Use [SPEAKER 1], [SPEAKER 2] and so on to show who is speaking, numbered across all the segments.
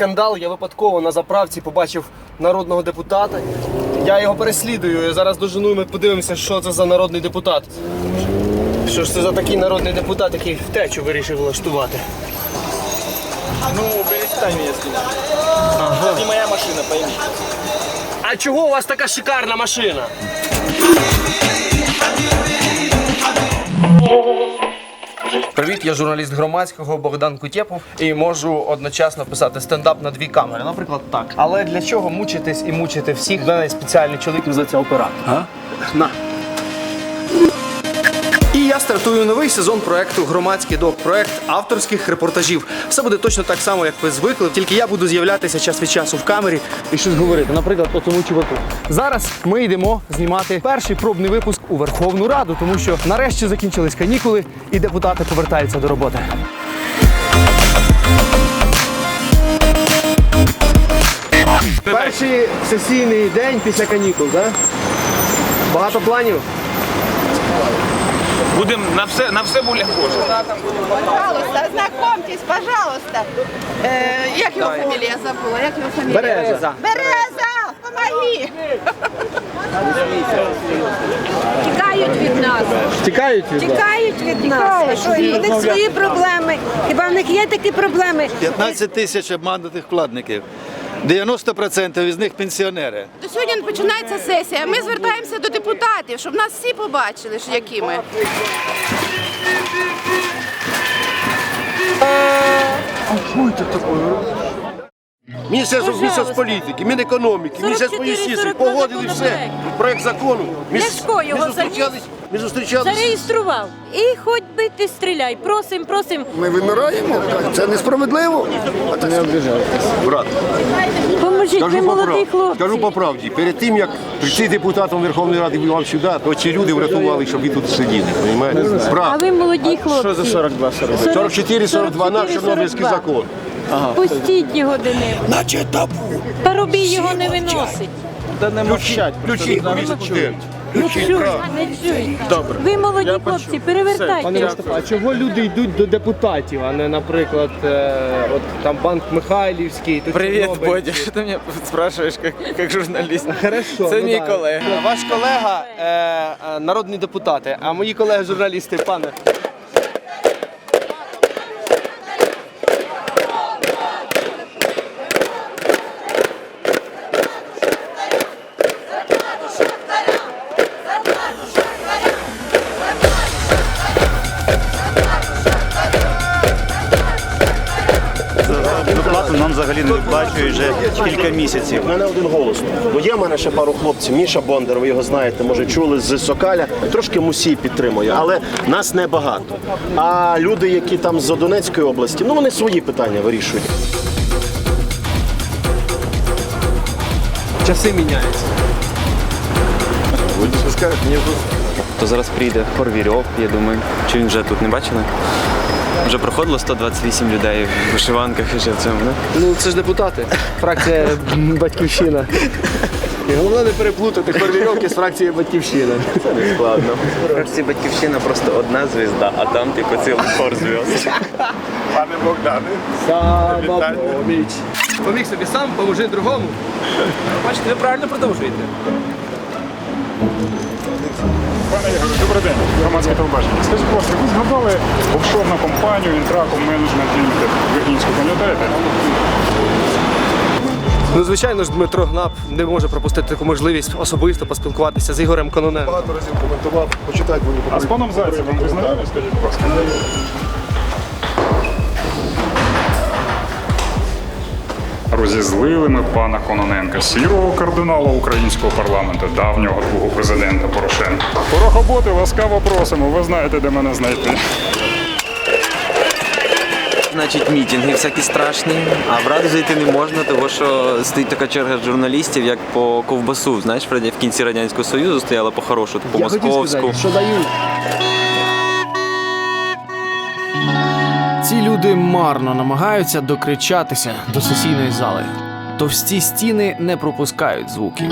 [SPEAKER 1] скандал. Я випадково на заправці побачив народного депутата. Я його переслідую. Я зараз дожену, ми подивимося, що це за народний депутат. Що ж це за такий народний депутат, який втечу вирішив влаштувати.
[SPEAKER 2] Ну, перестань меня слушать. Это не моя машина, пойми.
[SPEAKER 1] А чого у вас така шикарна машина? Привіт, я журналіст громадського Богдан Кутєпов і можу одночасно писати стендап на дві камери. Наприклад, так. Але для чого мучитись і мучити всіх? В мене спеціальний чоловік за називається оператор. А? На. Я стартую новий сезон проекту Громадський док, проект авторських репортажів. Все буде точно так само, як ви звикли, тільки я буду з'являтися час від часу в камері і щось говорити. Наприклад, по цьому чуваку. Зараз ми йдемо знімати перший пробний випуск у Верховну Раду, тому що нарешті закінчились канікули і депутати повертаються до роботи. Перший сесійний день після канікул, так? Багато планів.
[SPEAKER 2] Будем на все, на все буде Боже.
[SPEAKER 3] Пожалуйста, знакомьтесь, пожалуйста. Е, як його фамілія забула? Як його фамілія?
[SPEAKER 1] Береза.
[SPEAKER 3] Береза! Помоги!
[SPEAKER 4] Тікають від нас,
[SPEAKER 1] Тікають від вас?
[SPEAKER 4] тікають від нас. У них свої проблеми. Хіба в них є такі проблеми?
[SPEAKER 5] 15 тисяч обманутих вкладників. 90% із них пенсіонери.
[SPEAKER 3] То сьогодні починається сесія. Ми звертаємося до депутатів, щоб нас всі побачили, що які ми.
[SPEAKER 6] Міністерство Мінсоцполітики, Мінекономіки, Міністерство
[SPEAKER 4] 44,
[SPEAKER 6] юстиції
[SPEAKER 4] 42
[SPEAKER 6] погодили все.
[SPEAKER 4] законопроекти.
[SPEAKER 6] Проект закону. Ми,
[SPEAKER 4] Ляшко його
[SPEAKER 6] ми зустрічались, ми зустрічались.
[SPEAKER 4] Зареєстрував. І хоч би ти стріляй. Просим, просим.
[SPEAKER 6] Ми вимираємо. Це несправедливо. А це не Брат,
[SPEAKER 4] Поможіть, ви молоді
[SPEAKER 6] правді,
[SPEAKER 4] хлопці.
[SPEAKER 6] скажу по правді. Перед тим, як прийти депутатом Верховної Ради вам сюди, то ці люди врятували, щоб ви тут сиділи. Понимаєте?
[SPEAKER 4] А ви молоді хлопці.
[SPEAKER 1] 42
[SPEAKER 6] 44-42 наш Чорнобильський
[SPEAKER 4] 42.
[SPEAKER 6] закон.
[SPEAKER 4] Пустіть його до них.
[SPEAKER 6] Наче табу.
[SPEAKER 4] Та робій його не виносить.
[SPEAKER 6] Ключі, ключі, ключі.
[SPEAKER 4] Не чують, не чують. Добре. Ви молоді хлопці, перевертайте.
[SPEAKER 1] Пане Мустафа, а чого люди йдуть до депутатів, а не, наприклад, е, от там банк Михайлівський, тут
[SPEAKER 2] Привіт,
[SPEAKER 1] Чорнобиль?
[SPEAKER 2] Бодя. Що ти мене спрашуєш, як, як журналіст?
[SPEAKER 1] Хорошо,
[SPEAKER 2] Це
[SPEAKER 1] ну
[SPEAKER 2] мій
[SPEAKER 1] да.
[SPEAKER 2] колега.
[SPEAKER 1] Ваш колега е, е, народний депутати, а мої колеги журналісти, пане.
[SPEAKER 5] Нам взагалі не виплачують вже кілька місяців.
[SPEAKER 7] У мене один голос. Бо є в мене ще пару хлопців. Міша Бондар, ви його знаєте, може чули з Сокаля. Трошки мусій підтримує, але нас небагато. А люди, які там з Донецької області, ну вони свої питання вирішують.
[SPEAKER 1] Часи міняються.
[SPEAKER 8] То зараз прийде Хорвірьов, я думаю. Чи він вже тут не бачили? Вже проходило 128 людей в вишиванках і ще в цьому, не?
[SPEAKER 1] Ну це ж депутати. Фракція Батьківщина. І головне не переплутати Хорвірьовки з фракцією Батьківщина.
[SPEAKER 8] Це не складно. В фракції Батьківщина просто одна звізда, а там типу цілий хор зв'язок.
[SPEAKER 1] Самопоміч. Поміг собі сам, поможи другому.
[SPEAKER 2] Бачите, ви правильно продовжуєте.
[SPEAKER 9] Пане Ігоре, добрий день, громадське телебачення. Скажіть, будь ласка, ви згадали офшорну компанію Інтраком Менеджмент Лімітед Віргінську, пам'ятаєте?
[SPEAKER 1] Ну, звичайно ж, Дмитро Гнап не може пропустити таку можливість особисто поспілкуватися з Ігорем Кононенком.
[SPEAKER 6] Багато разів коментував, почитати мені
[SPEAKER 9] А з паном Зайцевим ви знайомі, скажіть, будь ласка? Розізлили ми пана Кононенка, сірого кардинала українського парламенту, давнього твого президента Порошенка. Порохоботи, ласкаво просимо, ви знаєте, де мене знайти.
[SPEAKER 8] Значить, мітинги всякі страшні, а в раду зайти не можна, тому що стоїть така черга журналістів, як по ковбасу. Знаєш, в в кінці Радянського Союзу стояла по хорошу, по
[SPEAKER 1] Я хотів
[SPEAKER 8] московську.
[SPEAKER 1] сказати, що дають.
[SPEAKER 10] Люди марно намагаються докричатися до сесійної зали. Товсті стіни не пропускають звуків.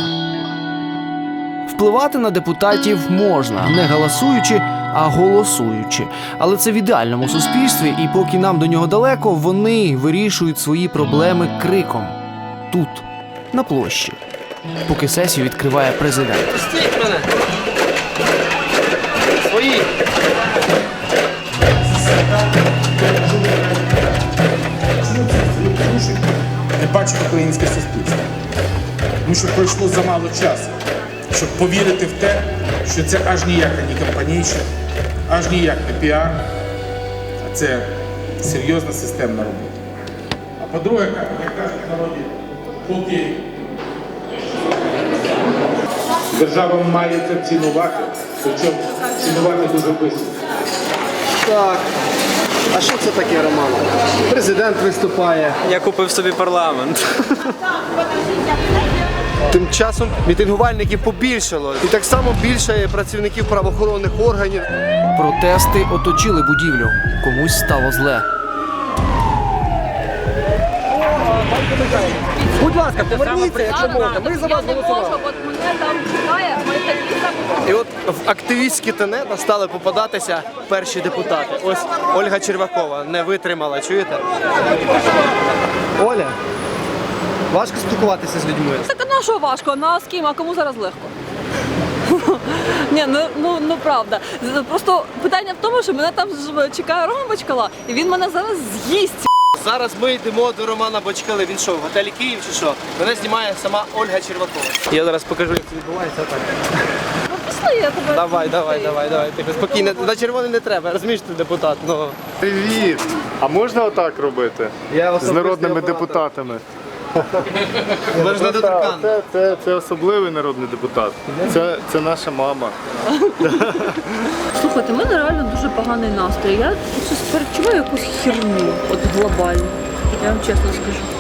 [SPEAKER 10] Впливати на депутатів можна, не галасуючи, а голосуючи. Але це в ідеальному суспільстві, і поки нам до нього далеко, вони вирішують свої проблеми криком тут, на площі. Поки сесію відкриває президент.
[SPEAKER 1] Свої.
[SPEAKER 11] не бачить українське суспільство. Тому що пройшло замало часу, щоб повірити в те, що це аж ніяка не кампанійща, аж ніяк не піар, а це серйозна системна робота. А по-друге, як кажуть народі, поки держава має це цінувати, причому цінувати дуже близько.
[SPEAKER 1] Так. А що це таке, Роман? Президент виступає.
[SPEAKER 8] Я купив собі парламент.
[SPEAKER 1] Тим часом мітингувальників побільшало. І так само більше працівників правоохоронних органів.
[SPEAKER 10] Протести оточили будівлю. Комусь стало зле.
[SPEAKER 1] Будь ласка, поверніться, якщо можна. Ми за вас голосували. І от в активістські тенета стали попадатися перші депутати. Ось Ольга Червакова не витримала, чуєте? Оля, важко спілкуватися з людьми.
[SPEAKER 12] Так а на що важко? На з ким, а кому зараз легко? Ні, ну, ну, ну правда. Просто питання в тому, що мене там чекає Рома Бочкала, і він мене зараз з'їсть.
[SPEAKER 1] Зараз ми йдемо до Романа Бочкали. Він що, в готелі Київ чи що? Мене знімає сама Ольга Червакова. Я зараз покажу, як це відбувається. Так.
[SPEAKER 12] Пішли, я тебе.
[SPEAKER 1] Давай, давай, давай, давай. Тихо, спокійно. На червоний не треба, розумієш, ти депутат. Ну.
[SPEAKER 9] Привіт! А можна отак робити?
[SPEAKER 1] Я
[SPEAKER 9] З народними депутатами.
[SPEAKER 1] Ж.
[SPEAKER 9] Це, це, це особливий народний депутат. Це, це наша мама.
[SPEAKER 12] Слухайте, у мене реально дуже поганий настрій. Я щось перечуваю якусь херню, от глобальну. Я вам чесно скажу.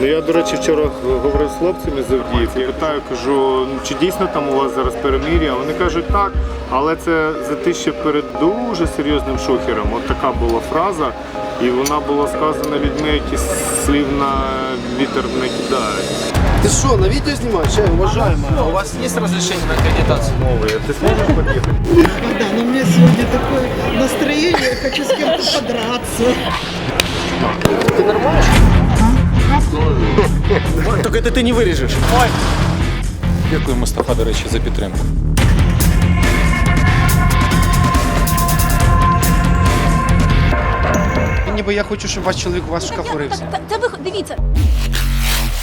[SPEAKER 9] Ну я, до речі, вчора говорив з хлопцями з Авдіївки. Питаю, кажу, ну чи дійсно там у вас зараз перемир'я? Вони кажуть так, але це затище перед дуже серйозним шухером. От така була фраза, і вона була сказана людьми, які слів на вітер не кидають.
[SPEAKER 1] Ти що, на відео знімаєш? Ще вважаємо. А у вас є розрішення на акредитацію?
[SPEAKER 9] Мови, ти зможеш під'їхати?
[SPEAKER 3] Ну, у меня сегодня такое настроение, хочу с кем-то подраться.
[SPEAKER 1] Ти нормально? Тільки это ты не виріжеш.
[SPEAKER 11] Дякую, Мустафа, до речі, за підтримку.
[SPEAKER 1] Ніби я хочу, щоб ваш чоловік у вас шкафурився.
[SPEAKER 12] Та ви дивіться.